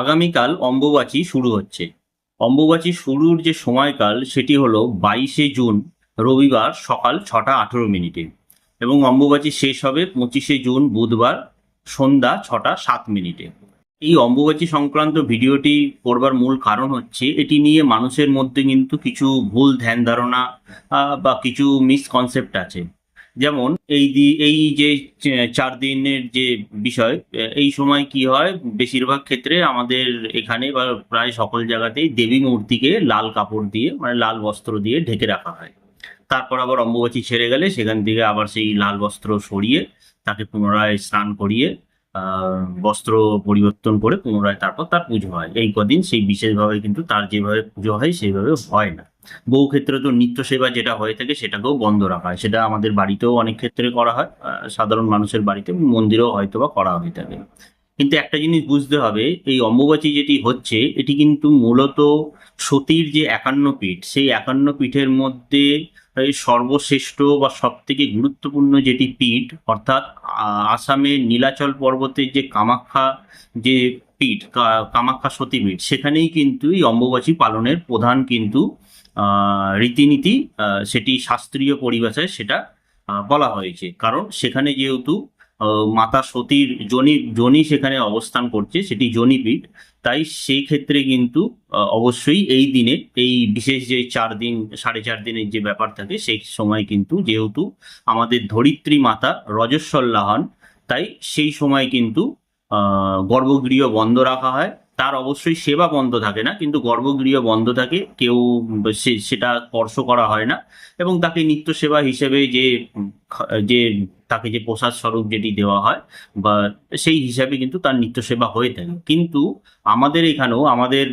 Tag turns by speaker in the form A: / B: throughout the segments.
A: আগামীকাল অম্বুবাচী শুরু হচ্ছে। অম্বুবাচী শুরুর যে সময়কাল, সেটি হলো বাইশে জুন, রবিবার সকাল ছটা আঠেরো মিনিটে। এবং অম্বুবাচী শেষ হবে পঁচিশে জুন, বুধবার সন্ধ্যা ছটা সাত মিনিটে। এই অম্বুবাচী সংক্রান্ত ভিডিওটি করবার মূল কারণ হচ্ছে, এটি নিয়ে মানুষের মধ্যে কিন্তু কিছু ভুল ধ্যান ধারণা বা কিছু মিসকনসেপ্ট আছে। যেমন এই এই যে চার দিনের যে বিষয় এই সময় কি হয়? বেশিরভাগ ক্ষেত্রে আমাদের এখানে বা প্রায় সকল জায়গাতেই দেবী মূর্তিকে লাল কাপড় দিয়ে মানে লাল বস্ত্র দিয়ে ঢেকে রাখা হয়। তারপর আবার অম্বুবাচী ছেড়ে গেলে সেখান থেকে আবার সেই লাল বস্ত্র সরিয়ে তাকে পুনরায় স্নান করিয়ে বস্ত্র পরিবর্তন করে পুনরায় তারপর তার পুজো হয়। এই কদিন সেই বিশেষভাবে কিন্তু তার যেভাবে পুজো হয়, সেইভাবে হয় না। বহু ক্ষেত্রে তো নিত্য সেবা যেটা হয়ে থাকে সেটাকেও বন্ধ রাখা হয়। সেটা আমাদের বাড়িতেও অনেক ক্ষেত্রে করা হয়। সাধারণ মানুষের বাড়িতে মন্দিরেও হয়তো বা করা হয়ে থাকে। কিন্তু একটা জিনিস বুঝতে হবে, এই অম্বুবাচী যেটি হচ্ছে, এটি কিন্তু মূলত সতীর যে একান্ন পীঠ, সেই একান্ন পীঠের মধ্যে এই সর্বশ্রেষ্ঠ বা সব থেকে গুরুত্বপূর্ণ যেটি পীঠ, অর্থাৎ আসামের নীলাচল পর্বতের যে কামাখ্যা, যে পীঠ কামাখ্যা সতীপীঠ, সেখানেই কিন্তু এই অম্বুবাচী পালনের প্রধান কিন্তু রীতিনীতি সেটি শাস্ত্রীয় পরিভাষায় সেটা বলা হয়েছে। কারণ সেখানে যেহেতু মাতা সতীর জনি জনি সেখানে অবস্থান করছে, সেটি জনিপীঠ। তাই সেই ক্ষেত্রে কিন্তু অবশ্যই এই দিনে, এই বিশেষ যে চার দিন, সাড়ে চার দিনের যে ব্যাপার থাকে, সেই সময় কিন্তু যেহেতু আমাদের ধরিত্রী মাতা রজস্বল্লা হন তাই সেই সময় কিন্তু গর্ভগৃহ বন্ধ রাখা হয়। তার অবশ্যই সেবা বন্ধ থাকে না, কিন্তু গর্ভগৃহ বন্ধ থাকে, কেউ সেটা স্পর্শ করা হয় না। এবং তাকে নিত্য সেবা হিসেবে যে যে, তাকে যে প্রসাদ স্বরূপ যেটি দেওয়া হয়, বা সেই হিসাবে কিন্তু তার নিত্য সেবা হয়ে থাকে। কিন্তু আমাদের এখানেও, আমাদের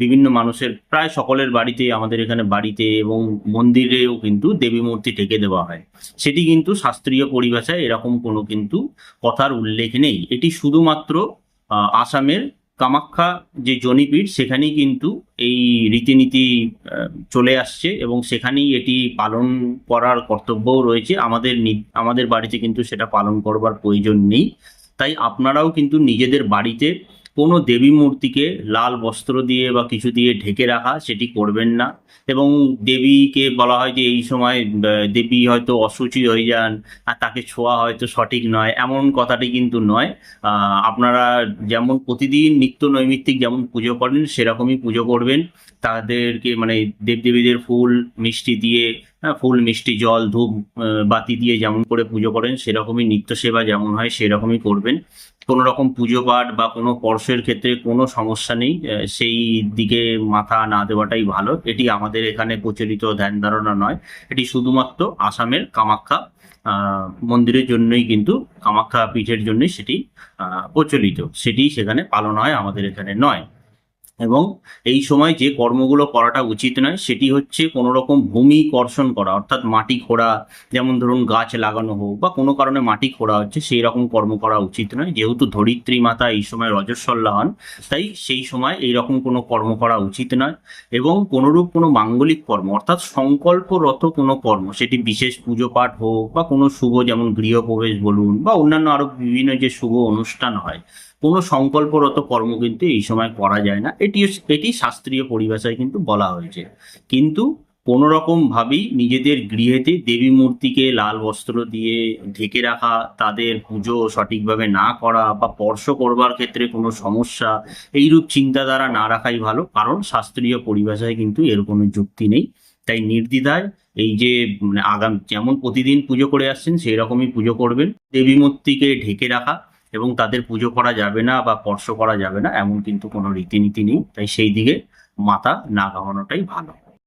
A: বিভিন্ন মানুষের, প্রায় সকলের বাড়িতে, আমাদের এখানে বাড়িতে এবং মন্দিরেও কিন্তু দেবী মূর্তি ঢেকে দেওয়া হয়। সেটি কিন্তু শাস্ত্রীয় পরিভাষায় এরকম কোনো কিন্তু কথার উল্লেখ নেই। এটি শুধুমাত্র আসামের কামাখ্যা যে জনিপীঠ, সেখানেই কিন্তু এই রীতিনীতি চলে আসছে এবং সেখানেই এটি পালন করার কর্তব্যও রয়েছে। আমাদের আমাদের বাড়িতে কিন্তু সেটা পালন করবার প্রয়োজন নেই। তাই আপনারাও কিন্তু নিজেদের বাড়িতে কোনো দেবী মূর্তিকে লাল বস্ত্র দিয়ে বা কিছু দিয়ে ঢেকে রাখা সেটি করবেন না। এবং দেবীকে বলা হয় যে এই সময় দেবী হয়তো অসুচি হয়ে যান আর তাকে ছোঁয়া হয়তো সঠিক নয়, এমন কথাটি কিন্তু নয়। আপনারা যেমন প্রতিদিন নিত্য নৈমিত্তিক যেমন পুজো করেন, সেরকমই পুজো করবেন। তাদেরকে মানে দেবদেবীদের ফুল, মিষ্টি দিয়ে হ্যাঁ, ফুল মিষ্টি জল ধূপ বাতি দিয়ে যেমন করে পুজো করেন সেরকমই নিত্য সেবা যেমন হয় সেরকমই করবেন। কোনো রকম পুজো পাঠ বা কোনো পরশের ক্ষেত্রে কোনো সমস্যা নেই সেই দিকে মাথা না দেওয়াটাই ভালো। এটি আমাদের এখানে প্রচলিত ধ্যান ধারণা নয়। এটি শুধুমাত্র আসামের কামাখ্যা মন্দিরের জন্যই কিন্তু কামাখ্যা পীঠের জন্যই সেটি প্রচলিত। সেটি সেখানে পালন হয় আমাদের এখানে নয়। এবং এই সময় যে কর্মগুলো করাটা উচিত নয়, সেটি হচ্ছে কোনো রকম ভূমি কর্ষণ করা, অর্থাৎ মাটি খোঁড়া, যেমন ধরুন গাছ লাগানো হোক বা কোনো কারণে মাটি খোঁড়া হচ্ছে, সেই রকম কর্ম করা উচিত নয়। যেহেতু ধরিত্রী মাতা এই সময় রজস্বল্লা হন তাই সেই সময় এই রকম কোনো কর্ম করা উচিত নয় এবং কোনোরূপ কোনো মাঙ্গলিক কর্ম, অর্থাৎ সংকল্পরত কোনো কর্ম, সেটি বিশেষ পুজো পাঠ হোক বা কোনো শুভ, যেমন গৃহপ্রবেশ বলুন বা অন্যান্য আরও বিভিন্ন যে শুভ অনুষ্ঠান হয় কোনো সংকল্পরত কর্ম কিন্তু এই সময় করা যায় না। এটি এটি শাস্ত্রীয় পরিভাষায় কিন্তু বলা হয়েছে। কিন্তু কোনো রকম ভাবেই নিজেদের গৃহেতে দেবী মূর্তিকে লাল বস্ত্র দিয়ে ঢেকে রাখা, তাদের পুজো সঠিকভাবে না করা বা স্পর্শ করবার ক্ষেত্রে কোনো সমস্যা, এইরূপ চিন্তাধারা না রাখাই ভালো। কারণ শাস্ত্রীয় পরিভাষায় কিন্তু এর কোনো যুক্তি নেই। তাই নির্দ্বিধায় এই যে মানে আগাম, যেমন প্রতিদিন পুজো করে আসছেন সেই রকমই পুজো করবেন। দেবী মূর্তিকে ঢেকে রাখা এবং তাদের পুজো করা যাবে না বা স্পর্শ করা যাবে না, এমন কিন্তু কোনো রীতিনীতি নেই। তাই সেই দিকে মাথা না ঘামানোটাই ভালো।